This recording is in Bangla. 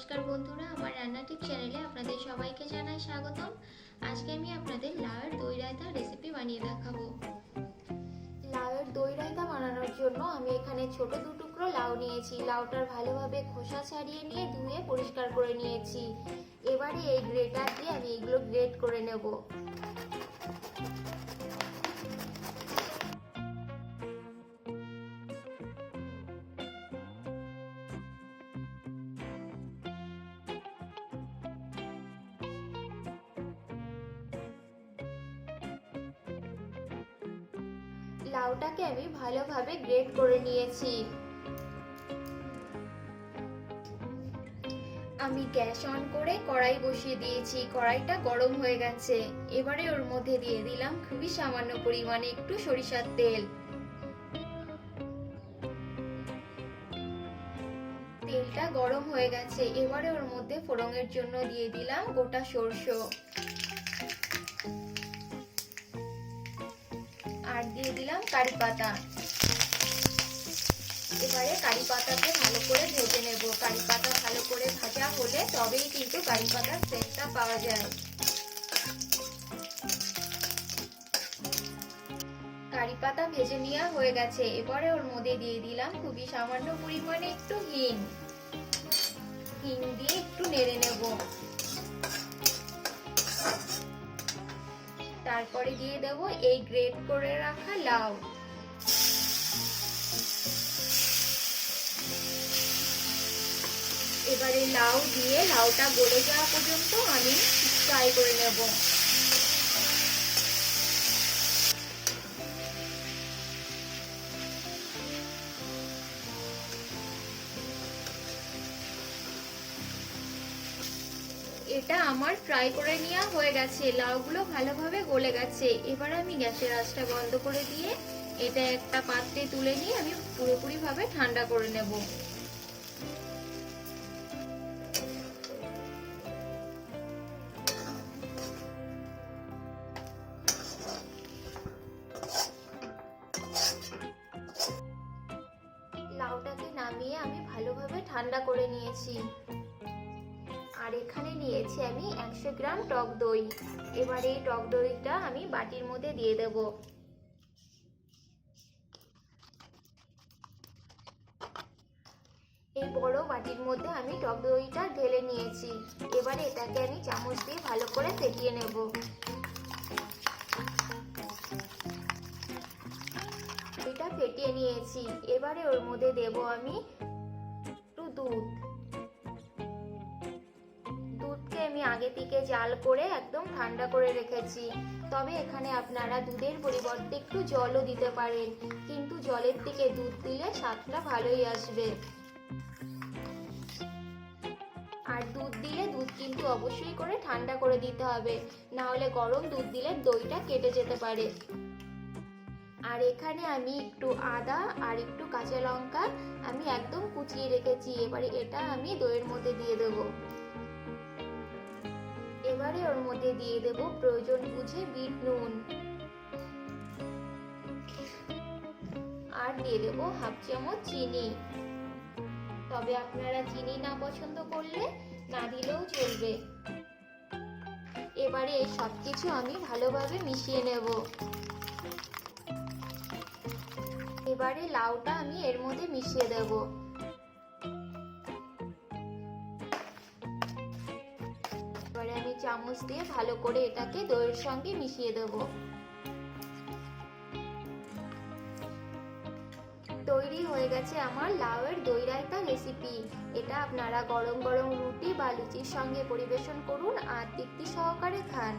নমস্কার বন্ধুরা, আমার রান্না টিপ চ্যানেলে আপনাদের সবাইকে জানাই স্বাগতম। আজকে আমি আপনাদের লাউয়ের দই রায়তা রেসিপি বানিয়ে দেখাবো। লাউয়ের দই রায়তা বানানোর জন্য আমি এখানে ছোট দু টুকরো লাউ নিয়েছি। লাউটার ভালোভাবে খোসা ছাড়িয়ে নিয়ে ধুয়ে পরিষ্কার করে নিয়েছি। এবারে এই গ্রেটার দিয়ে আমি এগুলো গ্রেট করে নেব। লাউটাকে আমি ভালোভাবে গ্রেট করে নিয়েছি। আমি গ্যাস অন করে কড়াই বসিয়ে দিয়েছি। কড়াইটা গরম হয়ে গেছে। এবারে ওর মধ্যে দিয়ে দিলাম খুবই সামান্য পরিমাণে একটু সরিষার তেল। তেলটা গরম হয়ে গেছে। এবারে ওর মধ্যে ফোড়নের জন্য দিয়ে দিলাম গোটা সরষে। আর দিয়ে দিলাম কারি পাতা। এবারে কারি পাতাকে ভালো করে ভেজে নেব। কারি পাতা ভালো করে ভাজা হলে তবেই কিন্তু কারি পাতার সেন্টটা পাওয়া যায়। কারি পাতা ভেজে নেওয়া হয়ে গেছে। এবারে ওর মধ্যে দিয়ে দিলাম খুবই সামান্য পরিমাণে একটু হিং। হিং দিয়ে একটু নেড়ে নেব। তারপরে দিয়ে দেবো এই গ্রেট করে রাখা লাউ। এবারে লাউ দিয়ে লাউটা গলে যাওয়া পর্যন্ত আমি ফ্রাই করে নেব। এটা আমার ফ্রাই করে নেওয়া হয়ে গেছে। লাউগুলো ভালোভাবে গলে গেছে। এবার আমি গ্যাসের আঁচটা বন্ধ করে দিয়ে এটা একটা পাত্রে তুলে নিয়ে আমি পুরোপুরিভাবে ঠান্ডা করে নেব। লাউটাকে নামিয়ে আমি ভালোভাবে ঠান্ডা করে নিয়েছি। আর এখানে নিয়েছি আমি একশো গ্রাম টক দই। এবার এই টক দইটা আমি বাটির মধ্যে দিয়ে দেব। এই বড় বাটির মধ্যে আমি টক দইটা ঢেলে নিয়েছি। এবারে এটাকে আমি চামচ দিয়ে ভালো করে ফেটিয়ে নেব। এটা ফেটিয়ে নিয়েছি। এবারে ওর মধ্যে দেব আমি একটু দুধ। আমি আগে থেকে জাল করে একদম ঠান্ডা করে রেখেছি। তবে এখানে আপনারা দুধের পরিবর্তে একটু জলও দিতে পারেন। কিন্তু জলের থেকে দুধ দিলে স্বাদটা ভালোই আসবে। আর দুধ দিলে দুধ কিন্তু অবশ্যই করে ঠান্ডা করে দিতে হবে। না হলে গরম দুধ দিলে দইটা কেটে যেতে পারে। আর এখানে আমি একটু আদা আর একটু কাঁচা লঙ্কা আমি একদম কুচিয়ে রেখেছি। এবারে এটা আমি দইয়ের মধ্যে দিয়ে দেবো। এবারে ওর মধ্যে দিয়ে দেব প্রয়োজন বুঝে বিট নুন। আর দিয়ে দেব হাফ চামচ চিনি। তবে আপনারা চিনি না পছন্দ করলে না দিলেও চলবে। এবারে সব কিছু আমি ভালোভাবে মিশিয়ে নেব। এবারে লাউটা আমি এর মধ্যে মিশিয়ে দেবো। চামচ দিয়ে ভালো করে এটাকে দইয়ের সঙ্গে মিশিয়ে দেব। তৈরি হয়ে গেছে আমার লাউয়ের দই রায়তা রেসিপি এটা আপনারা গরম গরম রুটি বা লুচির সঙ্গে পরিবেশন করুন আর তৃপ্তি সহকারে খান।